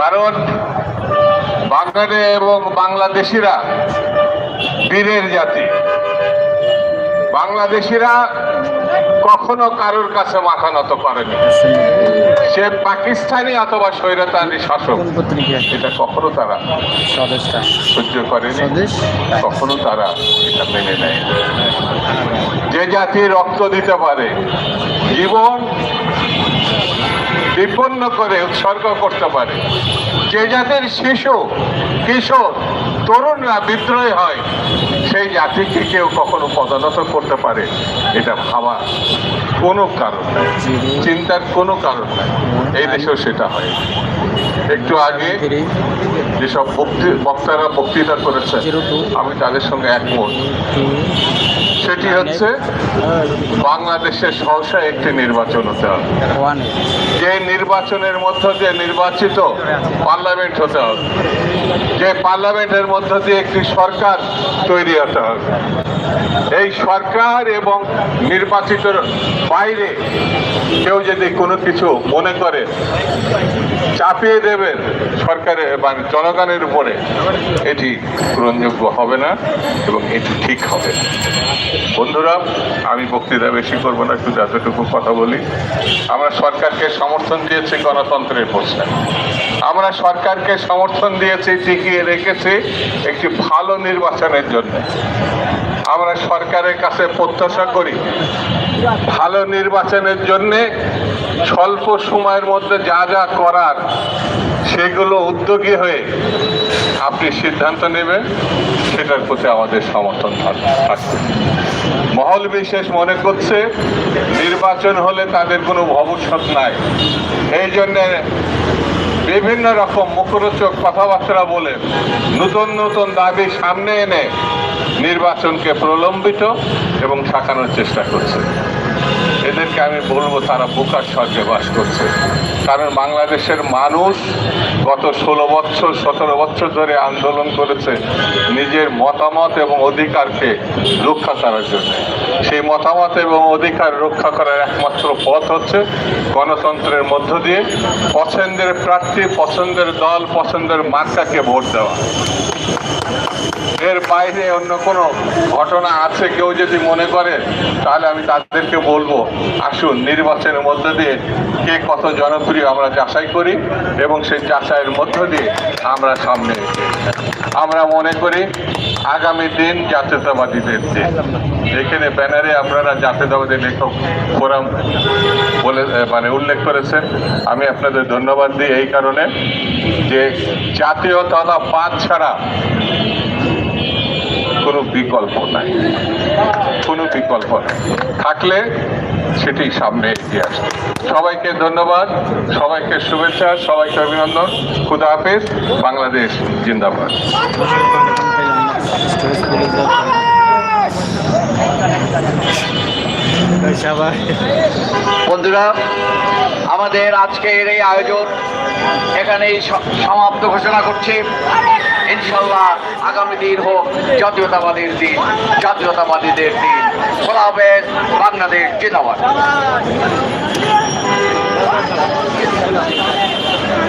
কারণ বাঙালি এবং বাংলাদেশিরা বীরের জাতি। বাংলাদেশিরা কখনো কারোর কাছে মাথা নত করেনি। সে পাকিস্তানি অথবা স্বৈরতানি শাসক, এটা কখনো তারা সহ্য করেনি, কখনো তারা এটা মেনে নেয় যে জাতি রক্ত দিতে পারে, জীবন বিপন্ন করে উৎসর্গ করতে পারে। যে জাতির শিশু কিশোর তরুণরা বিদ্রোহী হয়। সেই জাতিকে কেউ কখনো পদানত করতে পারে এটা ভাবা কোনো কারণ নেই চিন্তার কোনো কারণ নেই। এই দেশেও সেটা হয়। একটু আগে যেসব বক্তারা বক্তৃতা করেছে জিরো টু আমি তাদের সঙ্গে একমত। সেটি হচ্ছে বাংলাদেশের সহসা একটি নির্বাচন হতে হবে। যে নির্বাচনের মধ্য দিয়ে নির্বাচিত পার্লামেন্ট হতে হবে। যে পার্লামেন্টের মধ্য দিয়ে একটি সরকার তৈরি হতে হবে। এই সরকার এবং নির্বাচিত বাইরে কেউ যদি কোনো কিছু মনে করে, চাপিয়ে দেবেন সরকারের মানে জনগণের উপরে, এটি গ্রহণযোগ্য হবে না এবং এটি ঠিক হবে বন্ধুরা, আমি বক্তৃতা বেশি করব না, একটু যতটুকু কথা বলি। আমরা সরকারকে সমর্থন দিয়েছি গণতন্ত্রের প্রশ্নে। আমরা সরকারকে সমর্থন দিয়েছি টিকিয়ে রেখেছি একটি ভালো নির্বাচনের জন্য। আমরা সরকারের কাছে প্রত্যাশা করি, ভালো নির্বাচনের জন্য স্বল্প সময়ের মধ্যে যা যা করার সেগুলো উদ্যোগী হয়ে আপনি সিদ্ধান্ত নেবেন, সেটার প্রতি আমাদের সমর্থন থাকবে। মহল বিশেষ মনে করছে, নির্বাচন হলে তাদের কোনো ভবিষ্যৎ নাই। এই জন্যে বিভিন্ন রকম মুখরোচক কথাবার্তা বলে নতুন নতুন দাবি সামনে এনে নির্বাচনকে প্রলম্বিত এবং ঠেকানোর চেষ্টা করছে। এদেরকে আমি বলব তারা বোকার স্বর্গে বাস করছে। কারণ বাংলাদেশের মানুষ গত ষোলো বছর, সতেরো বছর ধরে আন্দোলন করেছে নিজের মতামত এবং অধিকারকে রক্ষা করার জন্য। সেই মতামত এবং অধিকার রক্ষা করার একমাত্র পথ হচ্ছে গণতন্ত্রের মধ্য দিয়ে পছন্দের প্রার্থী, পছন্দের দল, পছন্দের মার্কাকে ভোট দেওয়া। এর বাইরে অন্য কোনো ঘটনা আছে কেউ যদি মনে করে, তাহলে আমি তাদেরকে বলব, আসুন নির্বাচনের মধ্য দিয়ে কে কত জনপ্রিয় আমরা যাচাই করি এবং সেই যাচাইয়ের মধ্য দিয়ে আমরা সামনে আমরা মনে করি আগামী দিন জাতীয়তাবাদীদের দিন এখানে ব্যানারে আপনারা জাতীয়তাবাদী লেখক ফোরাম বলে মানে উল্লেখ করেছেন। আমি আপনাদের ধন্যবাদ দিই এই কারণে যে জাতীয়তাবাদ ছাড়া কোনো বিকল্প নাই। কোনো বিকল্প থাকলে সেটি সামনে এগিয়ে আসবে। সবাইকে ধন্যবাদ, সবাইকে শুভেচ্ছা, সবাইকে অভিনন্দন। খুদা হাফেজ, বাংলাদেশ জিন্দাবাদ। বন্ধুরা, আমাদের আজকের এই আয়োজন এখানেই সমাপ্ত ঘোষণা করছি। ইনশাল্লাহ আগামী দিন হোক জাতীয়তাবাদীর দিন, জাতীয়তাবাদীদের দিন। খোলা বাংলাদেশ জিন্দাবাদ